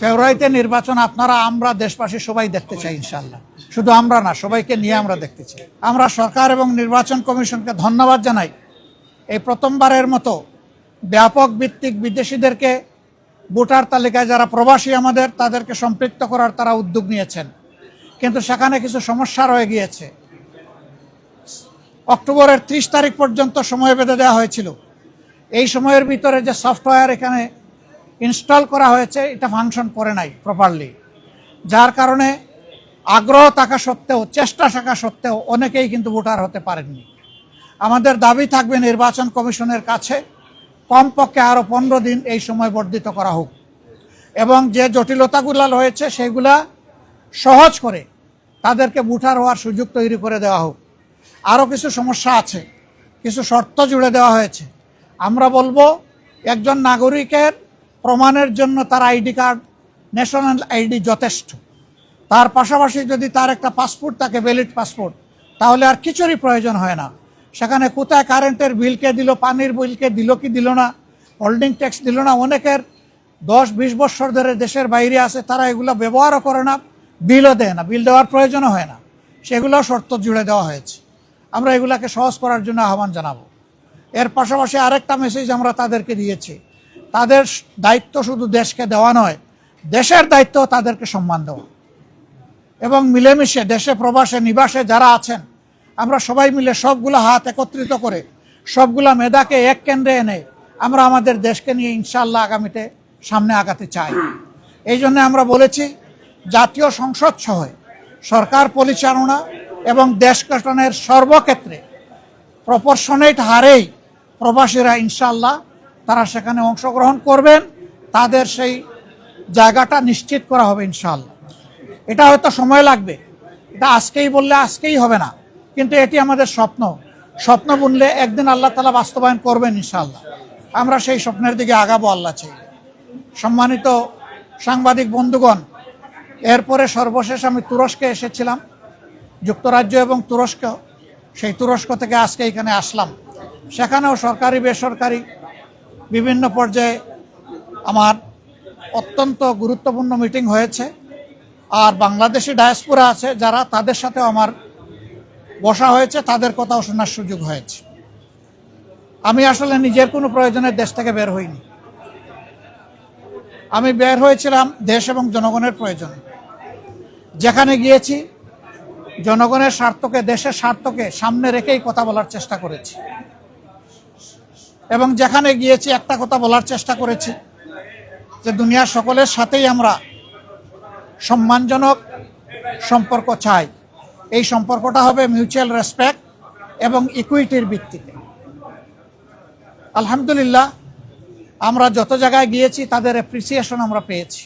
ফেব্রুয়ারিতে নির্বাচন আপনারা, আমরা দেশবাসী সবাই দেখতে চাই ইনশাল্লাহ শুধু আমরা না, সবাইকে নিয়ে আমরা দেখতে চাই। আমরা সরকার এবং নির্বাচন কমিশনকে ধন্যবাদ জানাই। এই প্রথমবারের মতো ব্যাপক ভিত্তিক বিদেশিদেরকে ভোটার তালিকায় যারা প্রবাসী আমাদের, তাদেরকে সম্পৃক্ত করার তারা উদ্যোগ নিয়েছেন। কিন্তু সেখানে কিছু সমস্যা রয়ে গিয়েছে। অক্টোবরের ত্রিশ তারিখ পর্যন্ত সময় বেঁধে দেওয়া হয়েছিল। এই সময়ের ভিতরে যে সফটওয়্যার এখানে ইনস্টল করা হয়েছে, এটা ফাংশন করে নাই প্রপারলি যার কারণে আগ্রহ থাকা সত্ত্বেও, চেষ্টা থাকা সত্ত্বেও অনেকেই কিন্তু ভোটার হতে পারেননি। আমাদের দাবি থাকবে নির্বাচন কমিশনের কাছে, কমপক্ষে আরও পনেরো দিন এই সময় বর্ধিত করা হোক। এবং যে জটিলতাগুলো রয়েছে, সেগুলা সহজ করে তাদেরকে ভোটার হওয়ার সুযোগ তৈরি করে দেওয়া হোক। আরও কিছু সমস্যা আছে, কিছু শর্ত জুড়ে দেওয়া হয়েছে। আমরা বলব, একজন নাগরিকের প্রমাণের জন্য তার আইডি কার্ড ন্যাশনাল আইডি যথেষ্ট। তার পাশাপাশি যদি তার একটা পাসপোর্ট থাকে ভ্যালিড পাসপোর্ট, তাহলে আর কিছুরই প্রয়োজন হয় না। সেখানে কোথায় কারেন্টের বিলকে দিল, পানির বিলকে দিল, কি দিল না হোল্ডিং ট্যাক্স দিল না, অনেকের দশ, বিশ বছর ধরে দেশের বাইরে আছে, তারা এগুলো ব্যবহারও করে না বিলও দেয় না বিল দেওয়ার প্রয়োজনও হয় না। সেগুলো শর্ত জুড়ে দেওয়া হয়েছে। আমরা এগুলাকে সহজ করার জন্য আহ্বান জানাব। এর পাশাপাশি আরেকটা মেসেজ আমরা তাদেরকে দিয়েছি। তাদের দায়িত্ব শুধু দেশকে দেওয়া নয়, দেশের দায়িত্ব তাদেরকে সম্মান দেওয়া। এবং মিলেমিশে দেশে প্রবাসে, নিবাসে যারা আছেন, আমরা সবাই মিলে সবগুলো হাত একত্রিত করে, সবগুলা মেধাকে এক কেন্দ্রে এনে আমরা আমাদের দেশকে নিয়ে ইনশাল্লাহ আগামীতে সামনে আগাতে চাই। এই জন্য আমরা বলেছি, জাতীয় সংসদ সহ সরকার পরিচালনা এবং দেশ গঠনের সর্বক্ষেত্রে প্রপোর্শনেট হারেই প্রবাসীরা ইনশাল্লাহ তারা সেখানে অংশগ্রহণ করবেন, তাদের সেই জায়গাটা নিশ্চিত করা হবে ইনশাল্লাহ এটা হয়তো সময় লাগবে। এটা আজকেই বললে আজকেই হবে না। কিন্তু এটি আমাদের স্বপ্ন। স্বপ্ন বুনলে একদিন আল্লাহ তালা বাস্তবায়ন করবেন ইনশাল্লাহ আমরা সেই স্বপ্নের দিকে আগাবো আল্লাহ চাই। সম্মানিত সাংবাদিক বন্ধুগণ, এরপরে সর্বশেষ আমি তুরস্কে এসেছিলাম। যুক্তরাজ্য এবং তুরস্ক, সেই তুরস্ক থেকে আজকে এখানে আসলাম। সেখানেও সরকারি বেসরকারি বিভিন্ন পর্যায়ে আমার অত্যন্ত গুরুত্বপূর্ণ মিটিং হয়েছে। আর বাংলাদেশি ডায়াসপুরা আছে, যারা তাদের সাথে আমার বসা হয়েছে, তাদের কথাও শোনার সুযোগ হয়েছে। আমি আসলে নিজের কোনো প্রয়োজনে দেশ থেকে বের হইনি। আমি বের হয়েছিলাম দেশ এবং জনগণের প্রয়োজন। যেখানে গিয়েছি, জনগণের স্বার্থকে, দেশের স্বার্থকে সামনে রেখেই কথা বলার চেষ্টা করেছি। এবং যেখানে গিয়েছি একটা কথা বলার চেষ্টা করেছি যে দুনিয়ার সকলের সাথেই আমরা সম্মানজনক সম্পর্ক চাই। এই সম্পর্কটা হবে মিউচুয়াল রেসপেক্ট এবং ইকুইটির ভিত্তিতে। আলহামদুলিল্লাহ, আমরা যত জায়গায় গিয়েছি তাদের অ্যাপ্রিসিয়েশন আমরা পেয়েছি।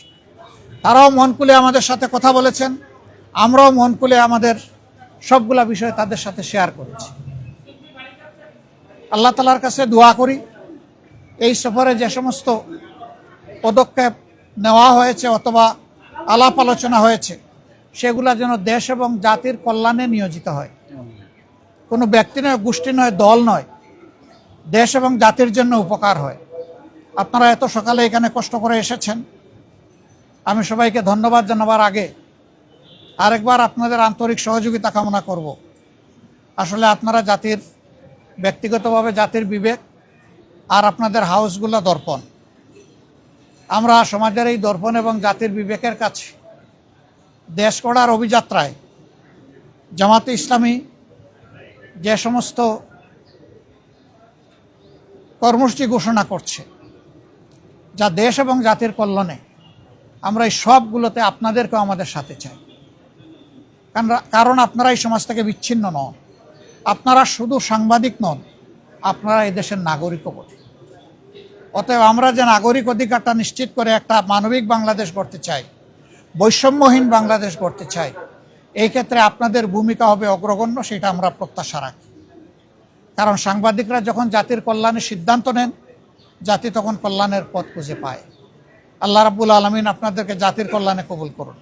তারাও মন খুলে আমাদের সাথে কথা বলেছেন। আমরাও মন খুলে আমাদের সবগুলা বিষয় তাদের সাথে শেয়ার করেছি। আল্লাহ তালার কাছে দোয়া করি। এই সফরে যে সমস্ত পদক্ষেপ নেওয়া হয়েছে অথবা আলাপ আলোচনা হয়েছে, সেগুলা যেন দেশ এবং জাতির কল্যাণে নিয়োজিত হয়। কোনো ব্যক্তি নয়, গোষ্ঠী নয়, দল নয়, দেশ এবং জাতির জন্য উপকার হয়। আপনারা এত সকালে এখানে কষ্ট করে এসেছেন। আমি সবাইকে ধন্যবাদ জানাবার আগে আরেকবার আপনাদের আন্তরিক সহযোগিতা কামনা করব। আসলে আপনারা জাতির ব্যক্তিগতভাবে জাতির বিবেক আর আপনাদের হাউসগুলো দর্পণ। আমরা সমাজের এই দর্পণ এবং জাতির বিবেকের কাছে দেশ গড়ার অভিযাত্রায় জামাতে ইসলামী যে সমস্ত কর্মসূচি ঘোষণা করছে, যা দেশ এবং জাতির কল্যাণে আমরা এই সবগুলোতে আপনাদেরকেও আমাদের সাথে চাই। কারণ কারণ আপনারা এই সমাজ থেকে বিচ্ছিন্ন নন। আপনারা শুধু সাংবাদিক নন, আপনারা এই দেশের নাগরিকও বটে। অতএব আমরা যে নাগরিক অধিকারটা নিশ্চিত করে একটা মানবিক বাংলাদেশ গড়তে চাই, বৈষম্যহীন বাংলাদেশ গড়তে চাই, এই ক্ষেত্রে আপনাদের ভূমিকা হবে অগ্রগণ্য, সেটা আমরা প্রত্যাশা রাখি। কারণ সাংবাদিকরা যখন জাতির কল্যাণে সিদ্ধান্ত নেন, জাতি তখন কল্যাণের পথ খুঁজে পায়। আল্লাহ রাবুল আলমিন আপনাদেরকে জাতির কল্যাণে কবুল করুন।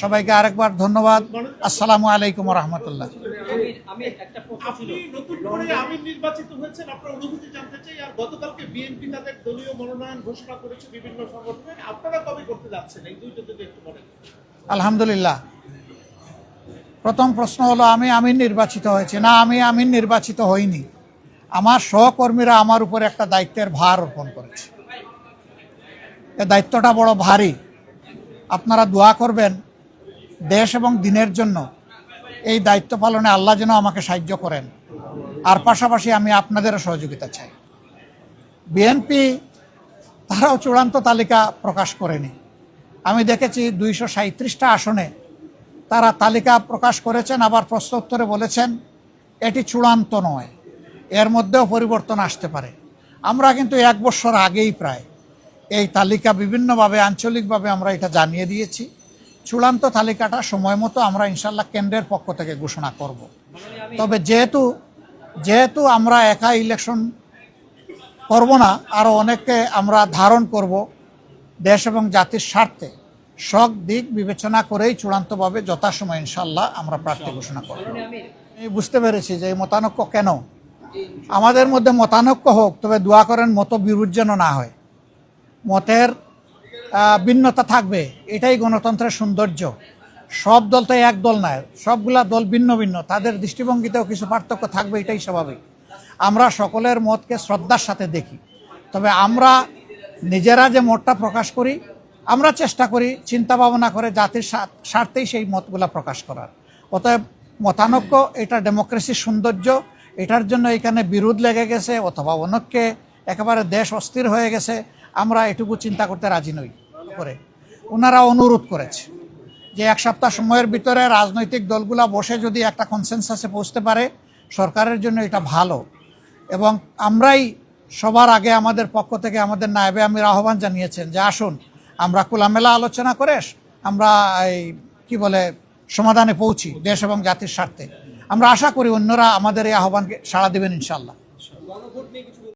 সবাইকে আরেকবার ধন্যবাদ। আসসালামু আলাইকুম রহমতুল্লাহ। আমি আমি একটা আপনি নতুন করে আমির নির্বাচিত হয়েছেন আপনার অনুভূতি জানতে চাই। আর গতকালকে বিএনপি তাদের দলীয় মনোনয়ন ঘোষণা করেছে বিভিন্ন সংগঠনে আপনারা কবে করতে যাচ্ছেন? এই দুইটা যদি একটু বলেন। আলহামদুলিল্লাহ। প্রথম প্রশ্ন হলো আমি আমিন নির্বাচিত হয়েছি? না আমি আমিন নির্বাচিত হইনি। আমার সহকর্মীরা আমার উপর একটা দায়িত্বের ভার অর্পণ করেছে। এ দায়িত্বটা বড় ভারী। আপনারা দোয়া করবেন দেশ এবং দিনের জন্য এই দায়িত্ব পালনে আল্লাহ যেন আমাকে সাহায্য করেন। আর পাশাপাশি আমি আপনাদেরও সহযোগিতা চাই। বিএনপি তারাও চূড়ান্ত তালিকা প্রকাশ করেনি। আমি দেখেছি দুইশো সাঁত্রিশটা আসনে তারা তালিকা প্রকাশ করেছেন, আবার প্রশ্নোত্তরে বলেছেন, এটি চূড়ান্ত নয়। এর মধ্যেও পরিবর্তন আসতে পারে। আমরা কিন্তু এক বছর আগেই প্রায় এই তালিকা বিভিন্নভাবে, আঞ্চলিকভাবে আমরা এটা জানিয়ে দিয়েছি। চূড়ান্ত তালিকাটা সময় মতো আমরা ইনশাল্লাহ কেন্দ্রের পক্ষ থেকে ঘোষণা করব। তবে যেহেতু যেহেতু আমরা একা ইলেকশন করব না আরও অনেককে আমরা ধারণ করব দেশ এবং জাতির স্বার্থে, সব দিক বিবেচনা করেই চূড়ান্তভাবে যথাসময় ইনশাল্লাহ আমরা প্রার্থী ঘোষণা করব। আমি বুঝতে পেরেছি যে এই মতানৈক্য কেন? আমাদের মধ্যে মতানক্য হোক, তবে দোয়া করেন মত যেন না হয়। মতের ভিন্নতা থাকবে। এটাই গণতন্ত্রের সৌন্দর্য। সব দল তো এক দল নয়, সবগুলা দল ভিন্ন ভিন্ন। তাদের দৃষ্টিভঙ্গিতেও কিছু পার্থক্য থাকবে, এটাই স্বাভাবিক। আমরা সকলের মতকে শ্রদ্ধার সাথে দেখি। তবে আমরা নিজেরা যে মতটা প্রকাশ করি, আমরা চেষ্টা করি চিন্তা ভাবনা করে জাতির স্বার্থেই সেই মতগুলা প্রকাশ করার। অতএব মতানক্য, এটা ডেমোক্রেসির সৌন্দর্য, এটার জন্য এখানে বিরোধ লেগে গেছে অথবা অনেককে একেবারে দেশ অস্থির হয়ে গেছে, আমরা এটুকু চিন্তা করতে রাজি নই। করে। ওনারা অনুরোধ করেছে যে এক সপ্তাহ সময়ের ভিতরে রাজনৈতিক দলগুলা বসে যদি একটা কনসেনসাসে পৌঁছতে পারে, সরকারের জন্য এটা ভালো। এবং আমরাই সবার আগে আমাদের পক্ষ থেকে আমাদের নায়েবে আমির আহ্বান জানিয়েছেন যে আসুন, আমরা খোলামেলা আলোচনা করে আমরা এই, কি বলে, সমাধানে পৌঁছি দেশ এবং জাতির স্বার্থে। আমরা আশা করি অন্যরা আমাদের এই আহ্বানকে সাড়া দেবেন ইনশাল্লাহ